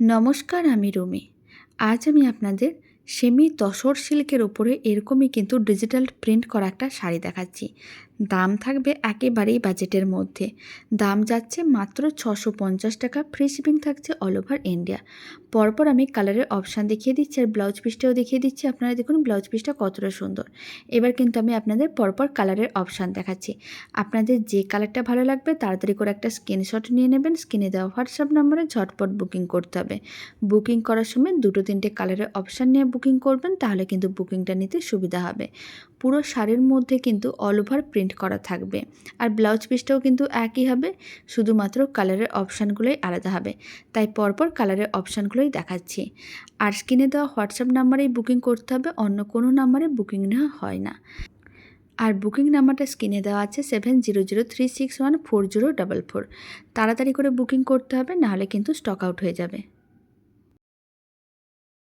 নমস্কার আমি রুমি। আজ আমি আপনাদের সেমি তসর সিল্কের ওপরে এরকমই কিন্তু ডিজিটাল প্রিন্ট করা একটা শাড়ি দেখাচ্ছি। দাম থাকবে একেবারেই বাজেটের মধ্যে। দাম যাচ্ছে মাত্র ছশো পঞ্চাশ টাকা। ফ্রি শিপিং থাকছে অল ওভার ইন্ডিয়া। পরপর আমি কালারের অপশান দেখিয়ে দিচ্ছি আর ব্লাউজ পিসটাও দেখিয়ে দিচ্ছি। আপনারা দেখুন ব্লাউজ পিসটা কতটা সুন্দর। এবার কিন্তু আমি আপনাদের পরপর কালারের অপশান দেখাচ্ছি। আপনাদের যে কালারটা ভালো লাগবে তাড়াতাড়ি করে একটা স্ক্রিনশট নিয়ে নেবেন। স্ক্রিনে দেওয়া হোয়াটসঅ্যাপ নম্বরে ঝটপট বুকিং করতে হবে। বুকিং করার সময় দুটো তিনটে কালারের অপশান নিয়ে বুকিং করবেন, তাহলে কিন্তু বুকিংটা নিতে সুবিধা হবে। পুরো শাড়ির মধ্যে কিন্তু অল ওভার প্রিন্ট করা থাকবে। আর ব্লাউজ পিসটাও কিন্তু একই হবে, শুধুমাত্র কালারের অপশানগুলোই আলাদা হবে। তাই পরপর কালারের অপশানগুলোই দেখাচ্ছি। আর স্ক্রিনে দেওয়া হোয়াটসঅ্যাপ নাম্বারেই বুকিং করতে হবে, অন্য কোনো নাম্বারে বুকিং নেওয়া হয় না। আর বুকিং নাম্বারটা স্ক্রিনে দেওয়া আছে seven zero zero three six one four zero double four তাড়াতাড়ি করে বুকিং করতে হবে, নাহলে কিন্তু স্টক আউট হয়ে যাবে।